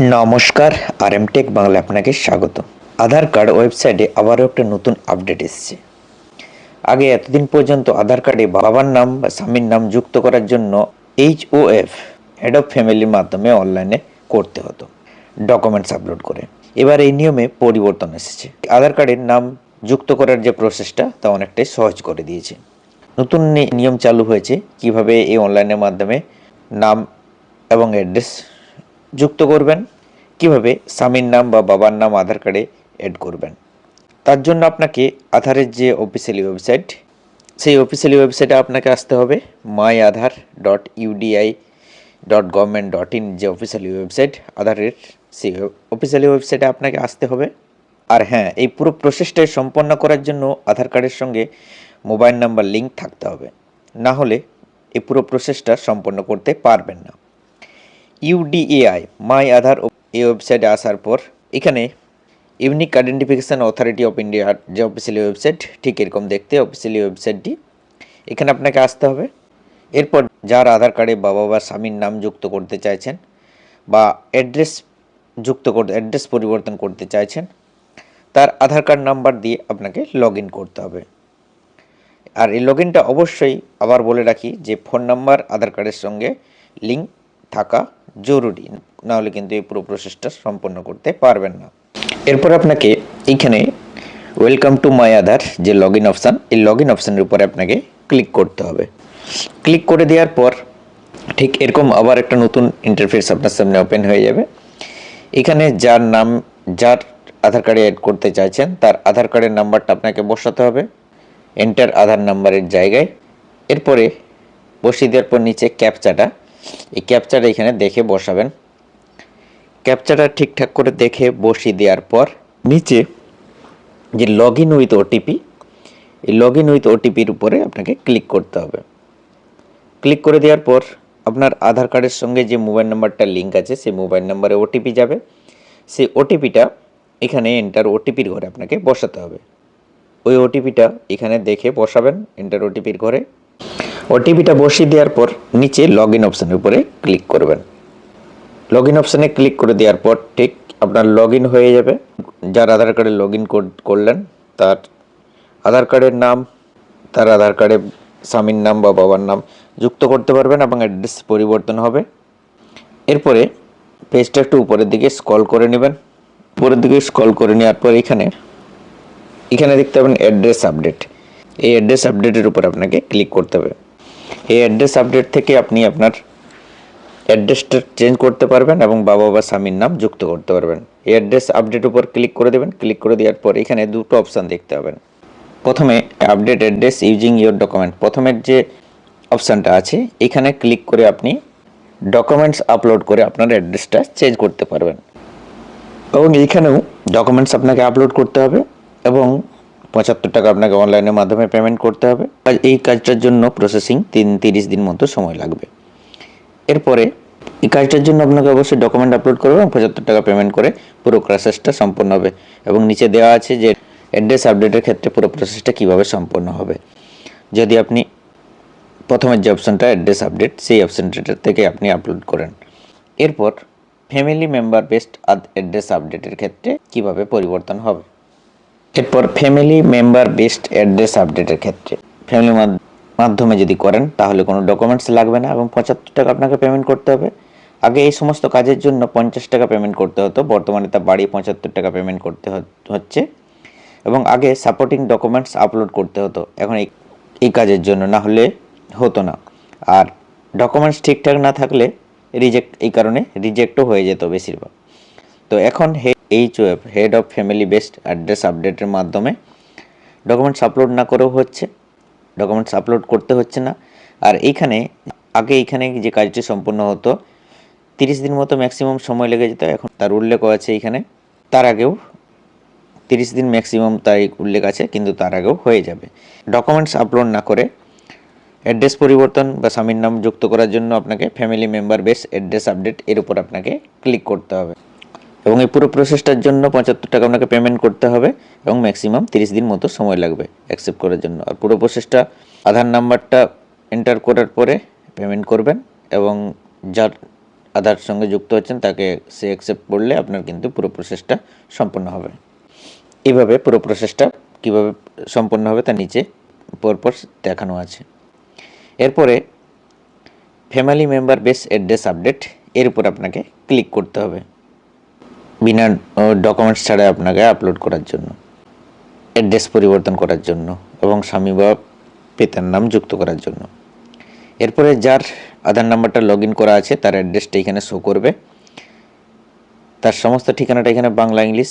নমস্কার আর M take Bangla আপনাকে স্বাগত। আধার কার্ড ওয়েবসাইটে আবারও একটা নতুন আপডেট এসেছে। আগে এতদিন পর্যন্ত আধার কার্ডে বাবার নাম বা স্বামীর নাম যুক্ত করার জন্য H O F head of ফ্যামিলির মাধ্যমে অনলাইনে করতে হতো। ডকুমেন্টস আপলোড করে। এবার এই নিয়মে পরিবর্তন এসেছে। আধার কার্ডের নাম যুক্ত করার যে প্রসেসটা তা অনেকটাই সহজ করে দিয়েছে। নতুন নিয়ম চালু হয়েছে। কীভাবে এই অনলাইনের মাধ্যমে নাম এবং অ্যাড্রেস যুক্ত করবেন, কীভাবে স্বামীর নাম বা বাবার নাম আধার কার্ডে অ্যাড করবেন। তার জন্য আপনাকে আধারের যে অফিসিয়ালি ওয়েবসাইট সেই অফিসিয়ালি ওয়েবসাইটে আপনাকে আসতে হবে my Aadhaar dot UDI dot government dot in যে অফিসিয়ালি ওয়েবসাইট আধারের সেই অফিসিয়ালি ওয়েবসাইটে আপনাকে আসতে হবে। আর হ্যাঁ এই পুরো প্রসেসটাই সম্পন্ন করার জন্য আধার কার্ডের সঙ্গে মোবাইল নাম্বার লিঙ্ক থাকতে হবে। না হলে এই পুরো প্রসেসটা সম্পন্ন করতে পারবেন না। ইউডিএআই মাই আধার এই ওয়েবসাইটে আসার পর, এখানে ইউনিক আইডেন্টিফিকেশান অথরিটি অফ ইন্ডিয়ার যে অফিসিয়ালি ওয়েবসাইট ঠিক এরকম দেখতে অফিসিয়ালি ওয়েবসাইটটি এখানে আপনাকে আসতে হবে। এরপর যার আধার কার্ডে বাবা বা স্বামীর নাম যুক্ত করতে চাইছেন বা অ্যাড্রেস যুক্ত করতে অ্যাড্রেস পরিবর্তন করতে চাইছেন, তার আধার কার্ড নাম্বার দিয়ে আপনাকে লগ করতে হবে। আর এই লগ অবশ্যই আবার বলে রাখি যে ফোন নাম্বার আধার কার্ডের সঙ্গে লিঙ্ক থাকা জরুরি। নাহলে কিন্তু এই পুরো প্রসেসটা সম্পন্ন করতে পারবেন না। এরপর আপনাকে এইখানে ওয়েলকাম টু মাই আধার যে লগ ইন অপশান এই লগ ইন অপশানের উপরে আপনাকে ক্লিক করতে হবে। ক্লিক করে দেওয়ার পর ঠিক এরকম আবার একটা নতুন ইন্টারফেস আপনার সামনে ওপেন হয়ে যাবে। এখানে যার নাম, যার আধার কার্ডে অ্যাড করতে চাইছেন, তার আধার কার্ডের নাম্বারটা আপনাকে বসাতে হবে। এন্টার আধার নাম্বারের জায়গায়। এরপরে বসিয়ে দেওয়ার পর নিচে ক্যাপচাটা এই ক্যাপচাটা এখানে দেখে বসাবেন। ক্যাপচাটা ঠিকঠাক করে দেখে বসিয়ে দেওয়ার পর নিচে যে লগ ইন উইথ ওটিপি এই লগ ইন উইথ ওটিপির উপরে আপনাকে ক্লিক করতে হবে। ক্লিক করে দেওয়ার পর আপনার আধার কার্ডের সঙ্গে যে মোবাইল নাম্বারটা লিঙ্ক আছে, সেই মোবাইল নাম্বারে ওটিপি যাবে। সেই ওটিপিটা এখানে এন্টার ওটিপির ঘরে আপনাকে বসাতে হবে। ওই ওটিপিটা এখানে দেখে বসাবেন এন্টার ওটিপির ঘরে। ওটিপিটা বসিয়ে দেওয়ার পর নিচে লগ ইন অপশানের উপরে ক্লিক করবেন। লগ ইন অপশানে ক্লিক করে দেওয়ার পর ঠিক আপনার লগ ইন হয়ে যাবে। যার আধার কার্ডে লগ ইন করলেন, তার আধার কার্ডের নাম, তার আধার কার্ডে স্বামীর নাম বা বাবার নাম যুক্ত করতে পারবেন এবং অ্যাড্রেস পরিবর্তন হবে। এরপরে পেজটা একটু উপরের দিকে স্ক্রল করে নেবেন। উপরের দিকে স্ক্রল করে নেওয়ার পর এখানে এখানে দেখতে পাবেন অ্যাড্রেস আপডেট এই অ্যাড্রেস আপডেটের উপর আপনাকে ক্লিক করতে হবে। এই অ্যাড্রেস আপডেট থেকে আপনি আপনার অ্যাড্রেসটা চেঞ্জ করতে পারবেন এবং বাবা বা স্বামীর নাম যুক্ত করতে পারবেন। এই অ্যাড্রেস আপডেট উপর ক্লিক করে দেবেন। ক্লিক করে দেওয়ার পর এখানে দুটো অপশান দেখতে পাবেন। প্রথমে update address using your document প্রথমের যে অপশানটা আছে, এখানে ক্লিক করে আপনি ডকুমেন্টস আপলোড করে আপনার অ্যাড্রেসটা চেঞ্জ করতে পারবেন। এবং এইখানেও ডকুমেন্টস আপনাকে আপলোড করতে হবে এবং পঁচাত্তর টাকা আপনাকে অনলাইনের মাধ্যমে পেমেন্ট করতে হবে। এই কাজটার জন্য প্রসেসিং তিন, তিরিশ দিন মতো সময় লাগবে। এরপরে এই কাজটার জন্য আপনাকে অবশ্যই ডকুমেন্ট আপলোড করবে এবং পঁচাত্তর টাকা পেমেন্ট করে পুরো প্রসেসটা সম্পন্ন হবে। এবং নিচে দেওয়া আছে যে অ্যাড্রেস আপডেটের ক্ষেত্রে পুরো প্রসেসটা কীভাবে সম্পন্ন হবে। যদি আপনি প্রথমের যে অপশানটা অ্যাড্রেস আপডেট সেই অপশানটা থেকে আপনি আপলোড করেন। এরপর ফ্যামিলি মেম্বার বেসড অ্যাড্রেস আপডেটের ক্ষেত্রে কীভাবে পরিবর্তন হবে? এরপর ফ্যামিলি মেম্বার বেসড অ্যাড্রেস আপডেটের ক্ষেত্রে। ফ্যামিলি মাধ্যমে যদি করেন, তাহলে কোনো ডকুমেন্টস লাগবে না এবং পঁচাত্তর টাকা আপনাকে পেমেন্ট করতে হবে। আগে এই সমস্ত কাজের জন্য পঞ্চাশ টাকা পেমেন্ট করতে হতো, বর্তমানে তা বাড়িয়ে পঁচাত্তর টাকা পেমেন্ট করতে হচ্ছে। এবং আগে সাপোর্টিং ডকুমেন্টস আপলোড করতে হতো। এখন এই কাজের জন্য না হলে হতো না। আর ডকুমেন্টস ঠিকঠাক না থাকলে রিজেক্ট এই কারণে রিজেক্টও হয়ে যেত বেশিরভাগ। তো এখন H web head of family based address আপডেটের মাধ্যমে ডকুমেন্টস আপলোড না করেও হচ্ছে ডকুমেন্টস আপলোড করতে হচ্ছে না। আর এইখানে, আগে এইখানে যে কাজটি সম্পূর্ণ হতো, তিরিশ দিন মতো ম্যাক্সিমাম সময় লেগে যেত, এখন তার উল্লেখ আছে এইখানে। তার আগেও তিরিশ দিন ম্যাক্সিমাম তারিখ উল্লেখ আছে, কিন্তু তার আগেও হয়ে যাবে। ডকুমেন্টস আপলোড না করে অ্যাড্রেস পরিবর্তন বা স্বামীর নাম যুক্ত করার জন্য আপনাকে family member base address update এর উপর আপনাকে ক্লিক করতে হবে। এবং এই পুরো প্রসেসটার জন্য পঁচাত্তর টাকা আপনাকে পেমেন্ট করতে হবে এবং ম্যাক্সিমাম তিরিশ দিন মতো সময় লাগবে অ্যাকসেপ্ট করার জন্য। আর পুরো প্রসেসটা আধার নাম্বারটা এন্টার করার পরে পেমেন্ট করবেন এবং যার আধার সঙ্গে যুক্ত হচ্ছেন তাকে সে অ্যাকসেপ্ট করলে আপনার কিন্তু পুরো প্রসেসটা সম্পন্ন হবে। এইভাবে পুরো প্রসেসটা কীভাবে সম্পন্ন হবে তার নিচে পরপর দেখানো আছে। এরপরে family member base address update এর উপর আপনাকে ক্লিক করতে হবে। বিনা ডকুমেন্টস ছাড়া আপনাকে আপলোড করার জন্য অ্যাড্রেস পরিবর্তন করার জন্য এবং স্বামী বা পিতার নাম যুক্ত করার জন্য। এরপরে যার আধার নাম্বারটা লগ করা আছে, তার অ্যাড্রেসটা এখানে শো করবে। তার সমস্ত ঠিকানাটা এখানে বাংলা ইংলিশ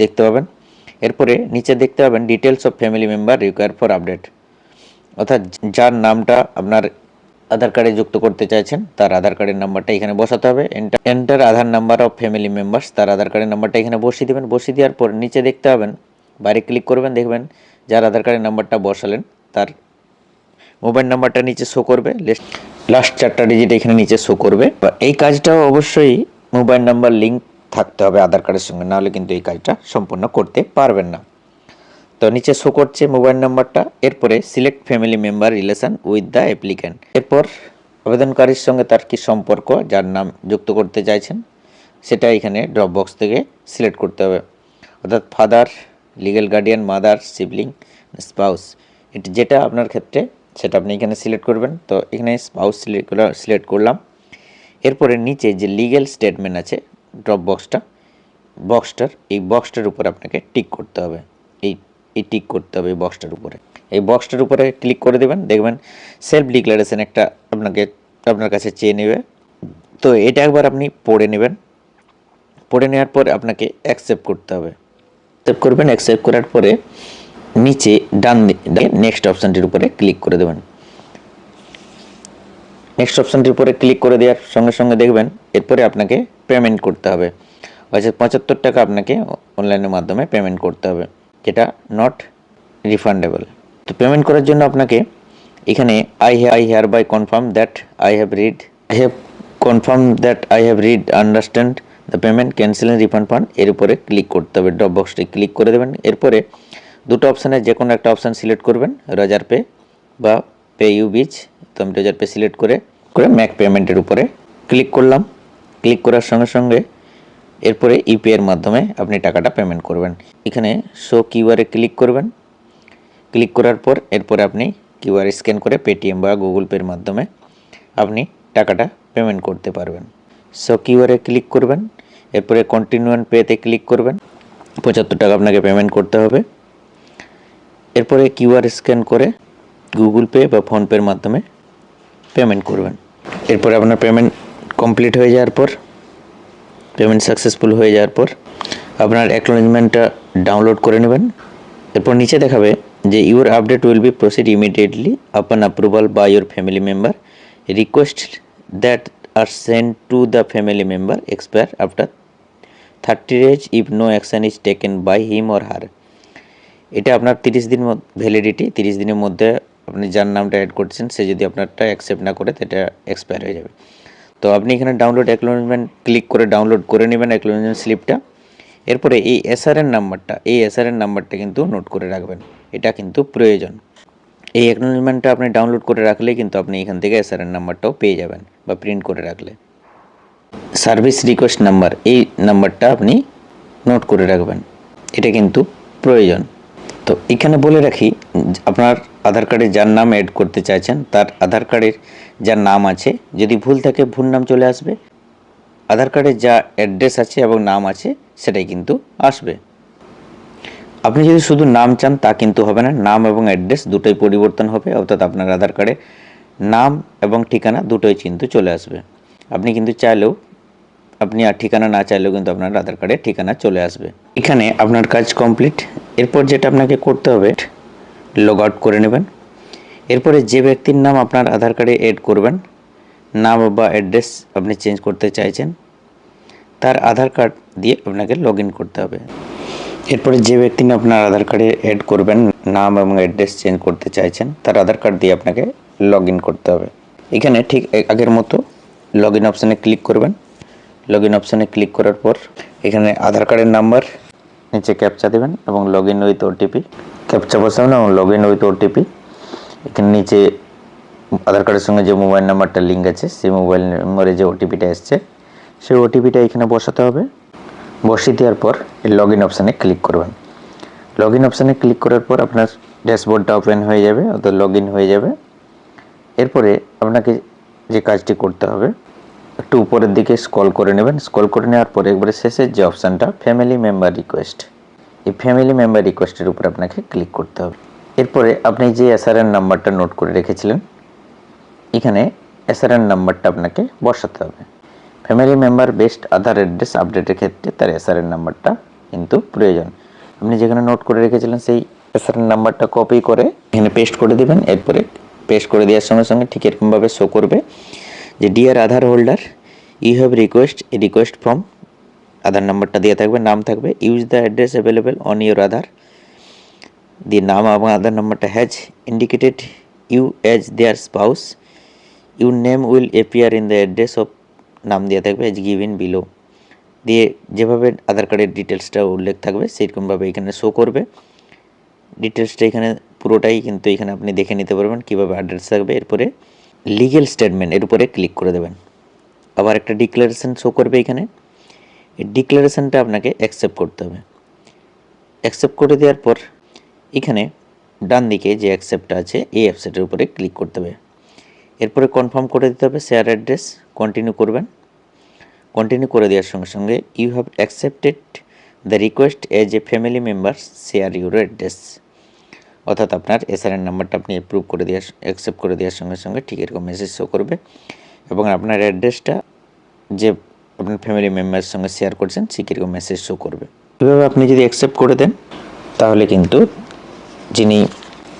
দেখতে পাবেন। এরপরে নিচে দেখতে পাবেন details of family member require for update অর্থাৎ যার নামটা আপনার আধার কার্ডে যুক্ত করতে চাইছেন, তার আধার কার্ডের নাম্বারটা এখানে বসাতে হবে। Enter Aadhaar number of family members তার আধার কার্ডের নাম্বারটা এখানে বসিয়ে দেবেন। বসিয়ে দেওয়ার পর নিচে দেখতে পাবেন বাইরে ক্লিক করবেন, দেখবেন যার আধার কার্ডের নাম্বারটা বসালেন, তার মোবাইল নাম্বারটা নিচে শো করবে। লাস্ট চারটা ডিজিট এখানে নিচে শো করবে। এই কাজটাও অবশ্যই মোবাইল নাম্বার লিঙ্ক থাকতে হবে আধার কার্ডের সঙ্গে, নাহলে কিন্তু এই কাজটা সম্পূর্ণ করতে পারবেন না। তো নিচে শো করছে মোবাইল নাম্বারটা এরপরে select family member relation with the applicant এরপর আবেদনকারীর সঙ্গে তার কি সম্পর্ক, যার নাম যুক্ত করতে চাইছেন, সেটা এখানে ড্রপ বক্স থেকে সিলেক্ট করতে হবে। অর্থাৎ father legal guardian mother sibling spouse এটি যেটা আপনার ক্ষেত্রে, সেটা আপনি এখানে সিলেক্ট করবেন। তো এখানে স্পাউস সিলেক্ট করলাম। এরপরে নিচে যে লিগ্যাল স্টেটমেন্ট আছে ড্রপ বক্সটা বক্সটার এই বক্সটার উপর আপনাকে টিক করতে হবে। এই এই টিক করতে হবে এই বক্সটার উপরে। এই বক্সটার উপরে ক্লিক করে দেবেন, দেখবেন সেলফ ডিক্লারেশন একটা আপনাকে, আপনার কাছে চেয়ে নেবে। তো এটা একবার আপনি পড়ে নেবেন। পড়ে নেওয়ার পর আপনাকে অ্যাকসেপ্ট করতে হবে। অ্যাকসেপ্ট করবেন অ্যাকসেপ্ট করার পরে নিচে ডান নেক্সট অপশানটির উপরে ক্লিক করে দেবেন। নেক্সট অপশানটির উপরে ক্লিক করে দেওয়ার সঙ্গে সঙ্গে দেখবেন এরপরে আপনাকে পেমেন্ট করতে হবে। অর্থাৎ পঁচাত্তর টাকা আপনাকে অনলাইনের মাধ্যমে পেমেন্ট করতে হবে। যেটা নট রিফান্ডেবল তো পেমেন্ট করার জন্য আপনাকে এখানে I I hereby confirm that I have read I have confirm that I have read understand the payment cancel and refund fund এর উপরে ক্লিক করতে হবে ড্রপ বক্সটি ক্লিক করে দেবেন। এরপরে দুটো অপশানে যে কোনো একটা অপশান সিলেক্ট করবেন রজার পে বা পে ইউ বিচ তো আমি রজার পে সিলেক্ট করে করে ম্যাক পেমেন্টের উপরে ক্লিক করলাম। ক্লিক করার সঙ্গে সঙ্গে এরপরে ইউপি এর মাধ্যমে আপনি টাকাটা পেমেন্ট করবেন। এখানে শো কিউআরে ক্লিক করবেন। ক্লিক করার পর এরপরে আপনি কিউআর স্ক্যান করে পেটিএম বা গুগল পের মাধ্যমে আপনি টাকাটা পেমেন্ট করতে পারবেন। সো কিউআরে ক্লিক করবেন। এরপরে কন্টিনিউ পেতে ক্লিক করবেন। পঁচাত্তর টাকা আপনাকে পেমেন্ট করতে হবে। এরপরে কিউআর স্ক্যান করে গুগল পে বা ফোনপের মাধ্যমে পেমেন্ট করবেন। এরপরে আপনার পেমেন্ট কমপ্লিট হয়ে যাওয়ার পর পেমেন্ট সাকসেসফুল হয়ে যাওয়ার পর আপনার অ্যাকনোলেজমেন্টটা ডাউনলোড করে নেবেন। এরপর নিচে দেখাবে যে your update will be proceed immediately upon approval by your family member request that are send to the family member expire after thirty days if no action is taken by him or her এটা আপনার তিরিশ দিন validity তিরিশ দিনের মধ্যে আপনি যার নামটা অ্যাড করছেন, সে যদি আপনারটা অ্যাকসেপ্ট না করে, সেটা এক্সপায়ার হয়ে যাবে। তো আপনি এখানে ডাউনলোড অ্যাকনোলেজমেন্ট ক্লিক করে ডাউনলোড করে নেবেন অ্যাকনোলেজমেন্ট স্লিপটা এরপরে এই এসআরএন নাম্বারটা এই এসআরএন নাম্বারটা কিন্তু নোট করে রাখবেন। এটা কিন্তু প্রয়োজন। এই অ্যাকনোলেজমেন্টটা আপনি ডাউনলোড করে রাখলে কিন্তু আপনি এখান থেকে এসআরএন নাম্বারটাও পেয়ে যাবেন বা প্রিন্ট করে রাখলে। সার্ভিস রিকোয়েস্ট নাম্বার এই নাম্বারটা আপনি নোট করে রাখবেন। এটা কিন্তু প্রয়োজন। তো এখানে বলে রাখি, আপনার আধার কার্ডে যার নাম অ্যাড করতে চাইছেন, তার আধার কার্ডের যার নাম আছে, যদি ভুল থাকে ভুল নাম চলে আসবে, আধার কার্ডে যা অ্যাড্রেস আছে এবং নাম আছে, সেটাই কিন্তু আসবে। আপনি যদি শুধু নাম চান, তা কিন্তু হবে না, নাম এবং অ্যাড্রেস দুটোই পরিবর্তন হবে, অর্থাৎ আপনার আধার কার্ডে নাম এবং ঠিকানা দুটোই কিন্তু চলে আসবে। আপনি কিন্তু চাইলেও, আপনি আর ঠিকানা না চাইলেও কিন্তু আপনার আধার কার্ডে ঠিকানা চলে আসবে। এখানে আপনার কাজ কমপ্লিট এরপর যেটা আপনাকে করতে হবে লগ আউট করে নেবেন। এরপরে যে ব্যক্তির নাম আপনার আধার কার্ডে এড করবেন, নাম বা অ্যাড্রেস আপনি চেঞ্জ করতে চাইছেন, তার আধার কার্ড দিয়ে আপনাকে লগ করতে হবে। এরপরে যে ব্যক্তি আপনার আধার কার্ডে অ্যাড করবেন, নাম এবং অ্যাড্রেস চেঞ্জ করতে চাইছেন, তার আধার কার্ড দিয়ে আপনাকে লগ করতে হবে। এখানে ঠিক আগের মতো লগ ইন অপশানে ক্লিক করবেন। লগ ইন অপশানে ক্লিক করার পর এখানে আধার কার্ডের নাম্বার নিচে ক্যাপচা দেবেন এবং log in with OTP captcha বসাবেন এবং লগ ইন উইথ ওটিপি এখানে নিচে আধার কার্ডের সঙ্গে যে মোবাইল নাম্বারটা লিঙ্ক আছে, সেই মোবাইল নম্বরে যে ওটিপিটা এসছে, সেই ওটিপিটা এখানে বসাতে হবে। বসিয়ে দেওয়ার পর এই লগ ইন অপশানে ক্লিক করবেন। লগ ইন অপশানে ক্লিক করার পর আপনার ড্যাশবোর্ডটা ওপেন হয়ে যাবে, অর্থাৎ লগ ইন হয়ে যাবে। এরপরে আপনাকে যে কাজটি করতে হবে, একটু উপরের দিকে স্ক্রল করে নেবেন। স্ক্রল করে নেওয়ার পরে একবারে শেষের যে অপশানটা ফ্যামিলি মেম্বার রিকোয়েস্ট এই ফ্যামিলি মেম্বার রিকোয়েস্টের উপর আপনাকে ক্লিক করতে হবে। এরপরে আপনি যে এসআরএন নাম্বারটা নোট করে রেখেছিলেন, এখানে এসআরএন নাম্বারটা আপনাকে বসাতে হবে। Family member based Aadhaar address আপডেটের ক্ষেত্রে তার এসআরএন নাম্বারটা কিন্তু প্রয়োজন। আপনি যেখানে নোট করে রেখেছিলেন, সেই এসআরএন নাম্বারটা কপি করে এখানে পেস্ট করে দেবেন। এরপরে পেস্ট করে দেওয়ার সঙ্গে সঙ্গে ঠিক এরকমভাবে শো করবে যে dear Aadhaar holder you have request a request from Aadhaar নাম্বারটা দিয়ে থাকবে, নাম থাকবে use the address available on your Aadhaar. দিয়ে নাম এবং আধার নাম্বারটা has indicated you as their spouse your name will appear in the address of নাম দেওয়া থাকবে এজ গিভিন বিলো দিয়ে যেভাবে আধার কার্ডের ডিটেলসটা উল্লেখ থাকবে, সেরকমভাবে এখানে শো করবে। ডিটেলসটা এখানে পুরোটাই কিন্তু এখানে আপনি দেখে নিতে পারবেন কীভাবে অ্যাড্রেস থাকবে। এরপরে লিগেল স্টেটমেন্ট এর উপরে ক্লিক করে দেবেন। আবার একটা ডিক্লারেশন শো করবে এখানে। ডিক্লারেশনটা আপনাকে অ্যাকসেপ্ট করতে হবে। অ্যাকসেপ্ট করে দেওয়ার পর এখানে ডান দিকে যে অ্যাকসেপ্টটা আছে, এই অ্যাপসেটের উপরে ক্লিক করতে হবে। এরপরে কনফার্ম করে দিতে হবে শেয়ার অ্যাড্রেস কন্টিনিউ করবেন। কন্টিনিউ করে দেওয়ার সঙ্গে সঙ্গে you have accepted the request as a family member share your address অর্থাৎ আপনার এসআরএন নাম্বারটা আপনি অ্যাপ্রুভ করে দেওয়ার অ্যাকসেপ্ট করে দেওয়ার সঙ্গে সঙ্গে ঠিক এরকম মেসেজ শো করবে। এবং আপনার অ্যাড্রেসটা যে আপনার ফ্যামিলি মেম্বারের সঙ্গে শেয়ার করছেন ঠিক এরকম মেসেজ শো করবে? এভাবে আপনি যদি অ্যাকসেপ্ট করে দেন, তাহলে কিন্তু যিনি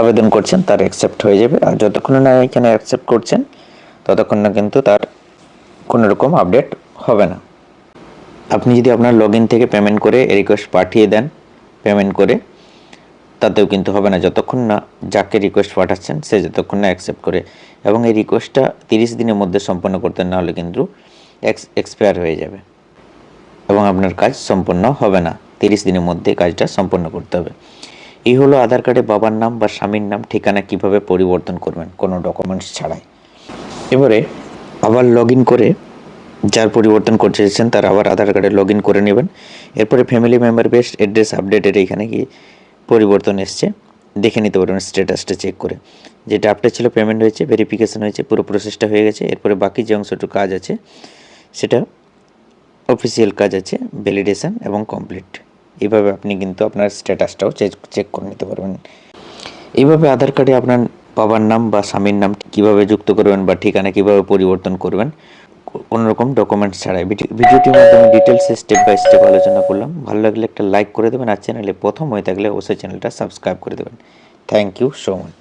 আবেদন করছেন তার অ্যাকসেপ্ট হয়ে যাবে। আর যতক্ষণ না এখানে অ্যাকসেপ্ট করছেন, ততক্ষণ না কিন্তু তার কোনো রকম আপডেট হবে না। আপনি যদি আপনার লগ থেকে পেমেন্ট করে রিকোয়েস্ট পাঠিয়ে দেন পেমেন্ট করে, তাতেও কিন্তু হবে না। যতক্ষণ না যাকে রিকোয়েস্ট পাঠাচ্ছেন, সে যতক্ষণ না অ্যাকসেপ্ট করে। এবং এই রিকোয়েস্টটা তিরিশ দিনের মধ্যে সম্পন্ন করতে না হলে কিন্তু এক্স এক্সপায়ার হয়ে যাবে। এবং আপনার কাজ সম্পন্ন হবে না। তিরিশ দিনের মধ্যে কাজটা সম্পন্ন করতে হবে। এই হলো আধার কার্ডে বাবার নাম বা স্বামীর নাম, ঠিকানা কীভাবে পরিবর্তন করবেন কোনো ডকুমেন্টস ছাড়াই। এবারে আবার লগ করে যার পরিবর্তন করতে চাইছেন তার আবার আধার কার্ডে লগ করে নেবেন। এরপরে ফ্যামিলি মেম্বার বেস্ট অ্যাড্রেস আপডেটের এখানে গিয়ে পরিবর্তন এসছে। দেখে নিতে পারবেন স্ট্যাটাসটা চেক করে। যেটা আপডেট ছিল পেমেন্ট হয়েছে ভেরিফিকেশন হয়েছে, পুরো প্রসেসটা হয়ে গেছে। এরপরে বাকি যে অংশটুকু কাজ আছে সেটা অফিসিয়াল কাজ আছে ভ্যালিডেশন এবং কমপ্লিট এইভাবে আপনি কিন্তু আপনার স্ট্যাটাসটাও চেক চেক করে নিতে পারবেন। এইভাবে আধার কার্ডে আপনার বাবার নাম বা স্বামীর নাম কীভাবে যুক্ত করবেন বা ঠিকানা কীভাবে পরিবর্তন করবেন, কোনো রকম ডকুমেন্টস ছাড়াই। ভিডিওটির মাধ্যমে ডিটেলসে স্টেপ বাই স্টেপ আলোচনা করলাম। ভালো লাগলে একটা লাইক করে দেবেন আর চ্যানেলে প্রথম হয়ে থাকলে অবশ্যই চ্যানেলটা সাবস্ক্রাইব করে দেবেন। Thank you so much